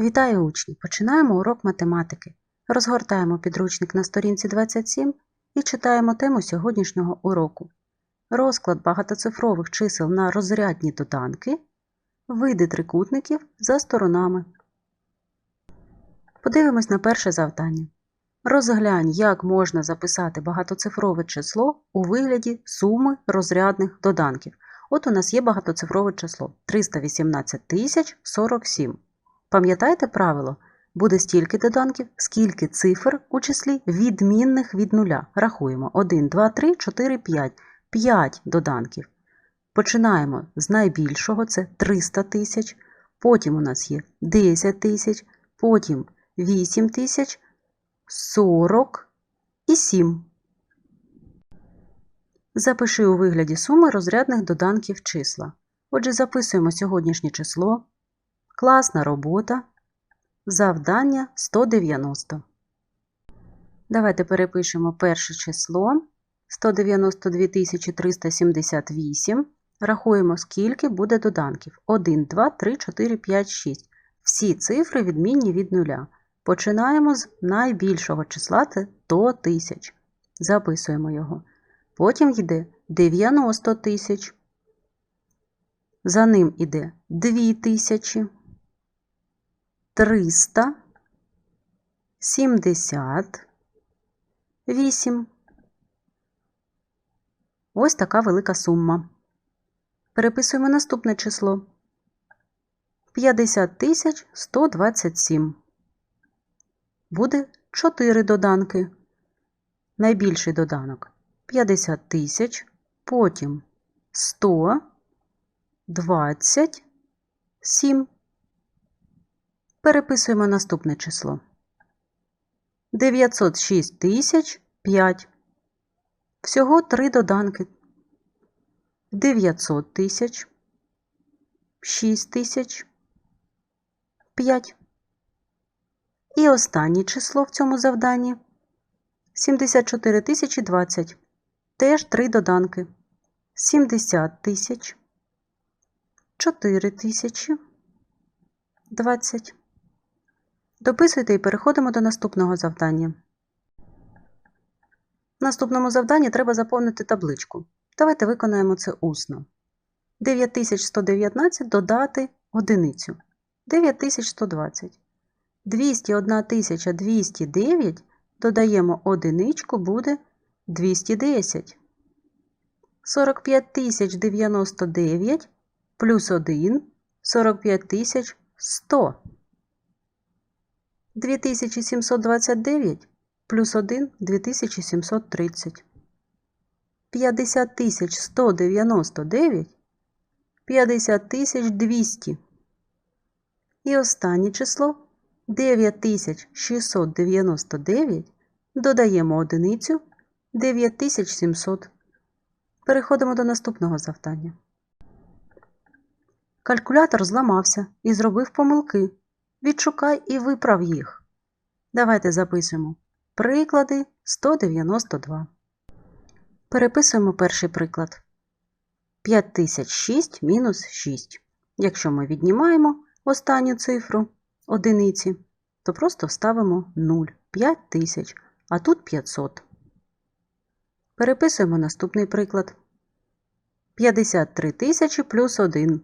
Вітаю учні! Починаємо урок математики. Розгортаємо підручник на сторінці 27 і читаємо тему сьогоднішнього уроку. Розклад багатоцифрових чисел на розрядні доданки, види трикутників за сторонами. Подивимось на перше завдання. Розглянь, як можна записати багатоцифрове число у вигляді суми розрядних доданків. От у нас є багатоцифрове число 318 047. Пам'ятаєте правило? Буде стільки доданків, скільки цифр у числі відмінних від нуля. Рахуємо 1, 2, 3, 4, 5. 5 доданків. Починаємо з найбільшого, це 300 тисяч. Потім у нас є 10 тисяч, потім 8 тисяч, 40 і 7. Запиши у вигляді суми розрядних доданків числа. Отже, записуємо сьогоднішнє число. Класна робота. Завдання 190. Давайте перепишемо перше число 192 378. Рахуємо, скільки буде доданків. 1, 2, 3, 4, 5, 6. Всі цифри відмінні від нуля. Починаємо з найбільшого числа це до тисяч. Записуємо його. Потім йде 90 тисяч. За ним йде 2 тисячі. 300, 70, 8. Ось така велика сума. Переписуємо наступне число. 50 тисяч 127. Буде 4 доданки. Найбільший доданок 50 тисяч, потім 100, 20, 7. Переписуємо наступне число. 906 тисяч 5. Всього три доданки. 900 тисяч, 6 тисяч, 5. І останнє число в цьому завданні 74 тисячі 20. Теж три доданки. 70 тисяч, 4 тисячі, 20. Дописуйте і переходимо до наступного завдання. В наступному завданні треба заповнити табличку. Давайте виконаємо це усно. 9119 додати одиницю. 9120. 201 209 додаємо одиничку, буде 210. 45 099 плюс 1 45 100. 2729 плюс 1 2730. 50 199 50 200. І останнє число 9699 додаємо одиницю 9700. Переходимо до наступного завдання. Калькулятор зламався і зробив помилки. Відшукай і виправ їх. Давайте запишемо приклади 192. Переписуємо перший приклад. 5006 мінус 6. Якщо ми віднімаємо останню цифру одиниці, то просто вставимо 0. 5000, а тут 500. Переписуємо наступний приклад. 53 тисячі плюс 1.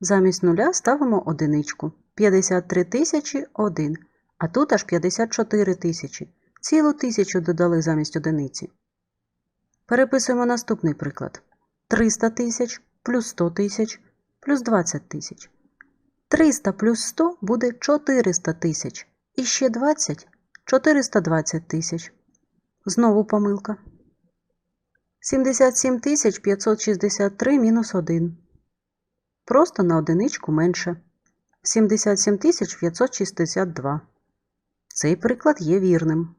Замість нуля ставимо одиничку. 53 тисячі 1. А тут аж 54 тисячі. Цілу тисячу додали замість одиниці. Переписуємо наступний приклад. 300 тисяч плюс 100 тисяч плюс 20 тисяч. 300 плюс 100 буде 400 тисяч. І ще 20 420 тисяч. Знову помилка. 77 563 мінус 1. Просто на одиничку менше. 77 562. Цей приклад є вірним.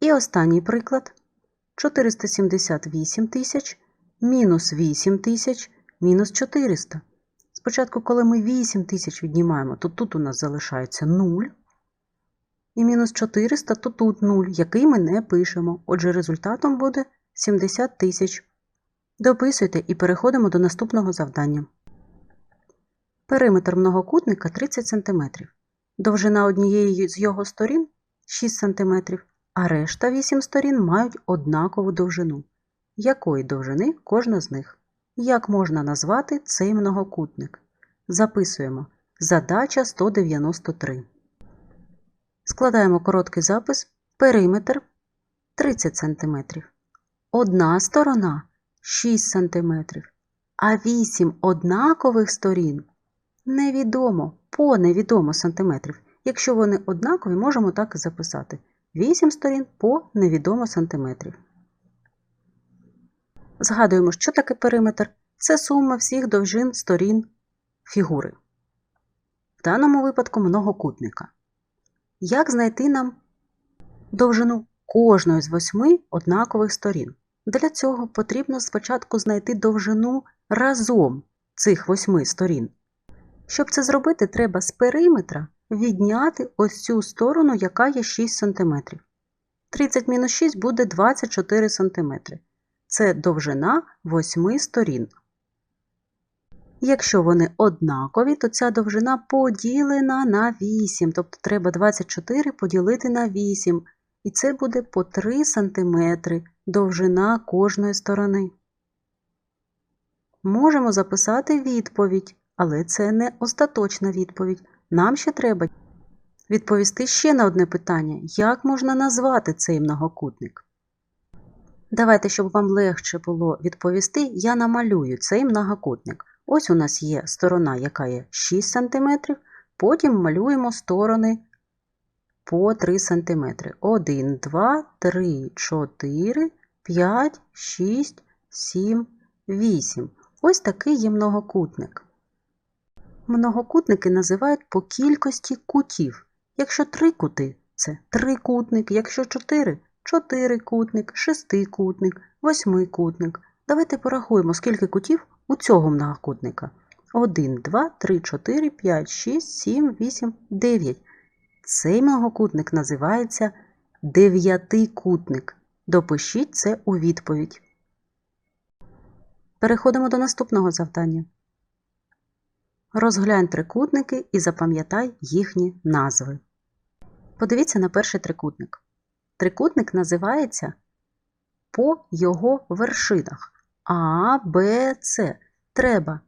І останній приклад 478 тисяч мінус 8 тисяч мінус 400. Спочатку, коли ми 8 тисяч віднімаємо, то тут у нас залишається 0. І мінус 400, то тут 0, який ми не пишемо. Отже, результатом буде 70 тисяч. Дописуйте і переходимо до наступного завдання. Периметр многокутника 30 см. Довжина однієї з його сторін 6 см, а решта 8 сторін мають однакову довжину. Якої довжини кожна з них? Як можна назвати цей многокутник? Записуємо. Задача 193. Складаємо короткий запис. Периметр 30 см. Одна сторона 6 см, а 8 однакових сторін невідомо по невідомо сантиметрів. Якщо вони однакові, можемо так і записати. 8 сторін по невідомо сантиметрів. Згадуємо, що таке периметр. Це сума всіх довжин сторін фігури. В даному випадку многокутника. Як знайти нам довжину кожної з восьми однакових сторін? Для цього потрібно спочатку знайти довжину разом цих восьми сторін. Щоб це зробити, треба з периметра відняти ось цю сторону, яка є 6 см. 30 мінус 6 буде 24 см. Це довжина восьми сторін. Якщо вони однакові, то ця довжина поділена на 8, тобто треба 24 поділити на 8, і це буде по 3 см довжина кожної сторони. Можемо записати відповідь, але це не остаточна відповідь. Нам ще треба відповісти ще на одне питання: як можна назвати цей многокутник? Давайте, щоб вам легше було відповісти, я намалюю цей многокутник. Ось у нас є сторона, яка є 6 см, потім малюємо сторони по 3 см. 1, 2, 3, 4, 5, 6, 7, 8. Ось такий є многокутник. Многокутники називають по кількості кутів. Якщо три кути це трикутник, якщо чотири чотирикутник, шестикутник, восьмикутник. Давайте порахуємо, скільки кутів у цього многокутника. 1, 2, 3, 4, 5, 6, 7, 8, 9. Цей многокутник називається дев'ятикутник. Допишіть це у відповідь. Переходимо до наступного завдання. Розглянь трикутники і запам'ятай їхні назви. Подивіться на перший трикутник. Трикутник називається по його вершинах А, Б, С. Треба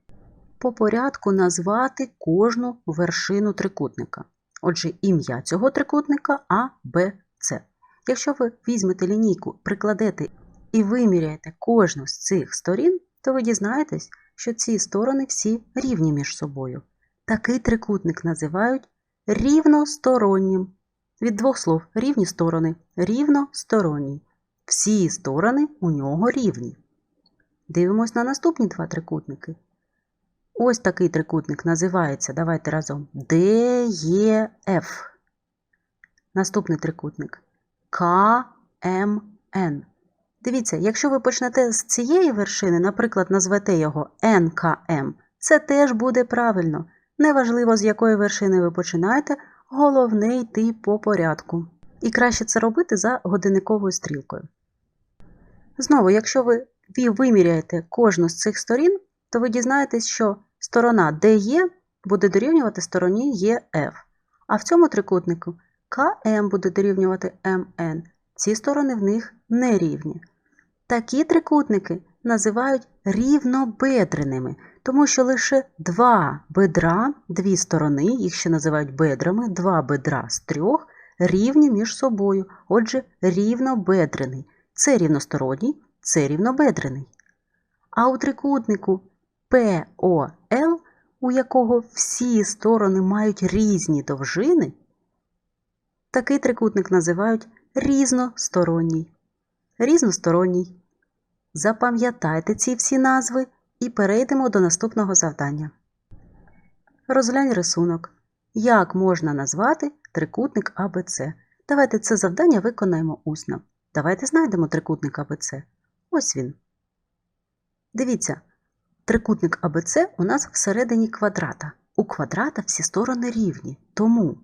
по порядку назвати кожну вершину трикутника. Отже, ім'я цього трикутника А, Б, С. Якщо ви візьмете лінійку, прикладете і виміряєте кожну з цих сторін, то ви дізнаєтесь, що ці сторони всі рівні між собою. Такий трикутник називають рівностороннім. Від двох слов рівні сторони, рівносторонній. Всі сторони у нього рівні. Дивимось на наступні два трикутники. Ось такий трикутник називається, давайте разом, ДЕФ. Наступний трикутник КМН. Дивіться, якщо ви почнете з цієї вершини, наприклад, назвете його НКМ, це теж буде правильно. Неважливо, з якої вершини ви починаєте, головне йти по порядку. І краще це робити за годинниковою стрілкою. Знову, якщо ви виміряєте кожну з цих сторін, то ви дізнаєтесь, що сторона DE буде дорівнювати стороні EF. А в цьому трикутнику КМ буде дорівнювати МН. Ці сторони в них нерівні. Такі трикутники називають рівнобедреними, тому що лише два бедра, дві сторони, їх ще називають бедрами, два бедра з трьох рівні між собою, отже, рівнобедрений. Це рівносторонній, це рівнобедрений. А у трикутнику ПОЛ, у якого всі сторони мають різні довжини, такий трикутник називають різносторонній. Різносторонній. Запам'ятайте ці всі назви і перейдемо до наступного завдання. Розглянь рисунок. Як можна назвати трикутник АБЦ? Давайте це завдання виконаємо усно. Давайте знайдемо трикутник АБЦ. Ось він. Дивіться, трикутник АБЦ у нас всередині квадрата. У квадрата всі сторони рівні. Тому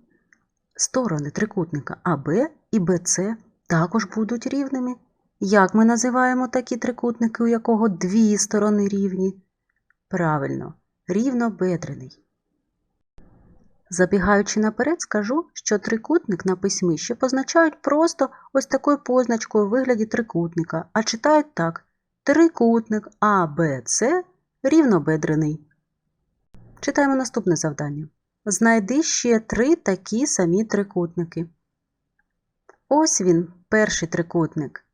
сторони трикутника АБ і БЦ також будуть рівними. Як ми називаємо такі трикутники, у якого дві сторони рівні? Правильно, рівнобедрений. Забігаючи наперед, скажу, що трикутник на письмі ще позначають просто ось такою позначкою у вигляді трикутника, а читають так: трикутник А, Б, рівнобедрений. Читаємо наступне завдання. Знайди ще три такі самі трикутники. Ось він, перший трикутник,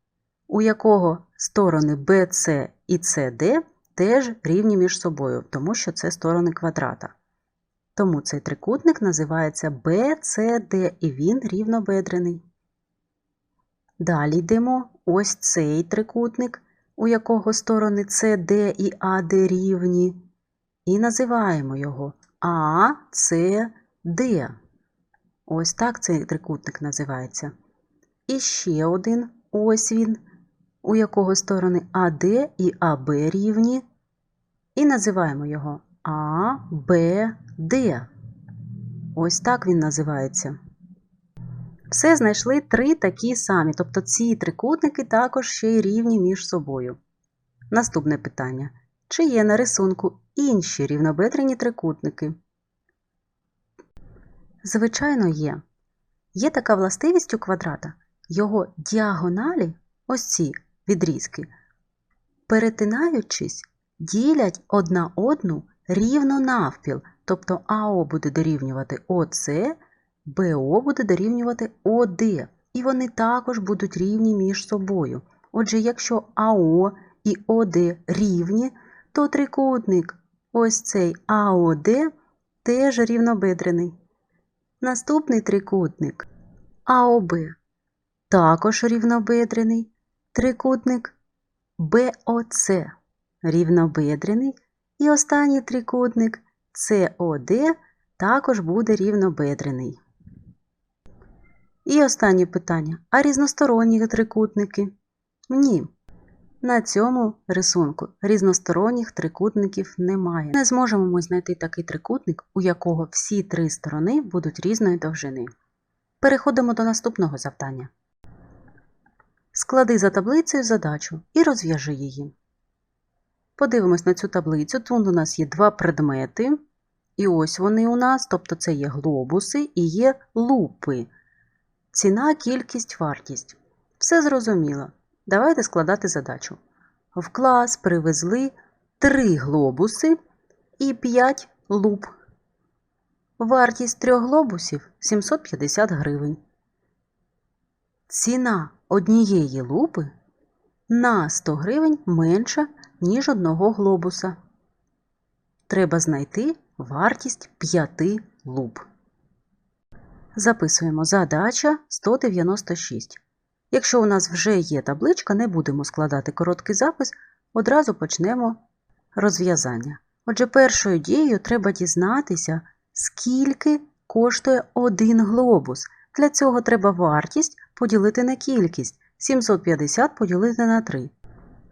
у якого сторони BC і CD теж рівні між собою, тому що це сторони квадрата. Тому цей трикутник називається BCD і він рівнобедрений. Далі йдемо ось цей трикутник, у якого сторони CD і AD рівні, і називаємо його ACD. Ось так цей трикутник називається. І ще один ось він, у якого сторони АД і АБ рівні, і називаємо його АБД. Ось так він називається. Все знайшли три такі самі, тобто ці трикутники також ще й рівні між собою. Наступне питання. Чи є на рисунку інші рівнобедрені трикутники? Звичайно, є. Є така властивість у квадрата. Його діагоналі, ось ці відрізки, перетинаючись, ділять одна одну рівно навпіл. Тобто АО буде дорівнювати ОС, БО буде дорівнювати ОД. І вони також будуть рівні між собою. Отже, якщо АО і ОД рівні, то трикутник ось цей АОД теж рівнобедрений. Наступний трикутник АОБ також рівнобедрений. Трикутник БОЦ рівнобедрений. І останній трикутник СОД також буде рівнобедрений. І останнє питання. А різносторонні трикутники? Ні. На цьому рисунку різносторонніх трикутників немає. Не зможемо ми знайти такий трикутник, у якого всі три сторони будуть різної довжини. Переходимо до наступного завдання. Склади за таблицею задачу і розв'яжи її. Подивимось на цю таблицю. Тут у нас є два предмети. І ось вони у нас, тобто це є глобуси і є лупи. Ціна, кількість, вартість. Все зрозуміло. Давайте складати задачу. В клас привезли 3 глобуси і 5 луп. Вартість трьох глобусів 750 гривень. Ціна однієї лупи на 100 гривень менша, ніж одного глобуса. Треба знайти вартість 5 луп. Записуємо задача 196. Якщо у нас вже є табличка, не будемо складати короткий запис, одразу почнемо розв'язання. Отже, першою дією треба дізнатися, скільки коштує один глобус. Для цього треба вартість поділити на кількість 750 поділити на 3.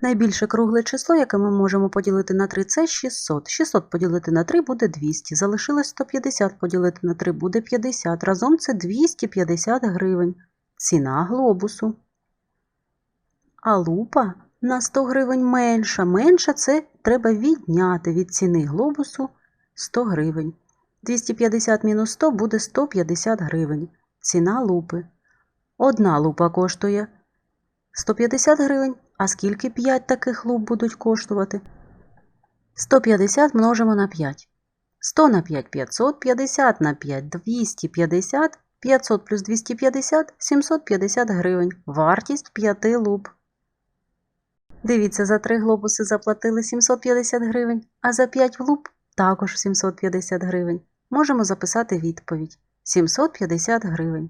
Найбільше кругле число, яке ми можемо поділити на 3, це 600. 600 поділити на 3 буде 200. Залишилось 150 поділити на 3 буде 50. Разом це 250 гривень. Ціна глобусу. А лупа на 100 гривень менша. Менша це треба відняти від ціни глобусу 100 гривень. 250 мінус 100 буде 150 гривень. Ціна лупи. Одна лупа коштує 150 гривень. А скільки 5 таких луп будуть коштувати? 150 множимо на 5. 100 на 5 500, 50 на 5 250, 500 плюс 250 750 гривень. Вартість 5 луп. Дивіться, за 3 глобуси заплатили 750 гривень, а за 5 луп також 750 гривень. Можемо записати відповідь 750 гривень.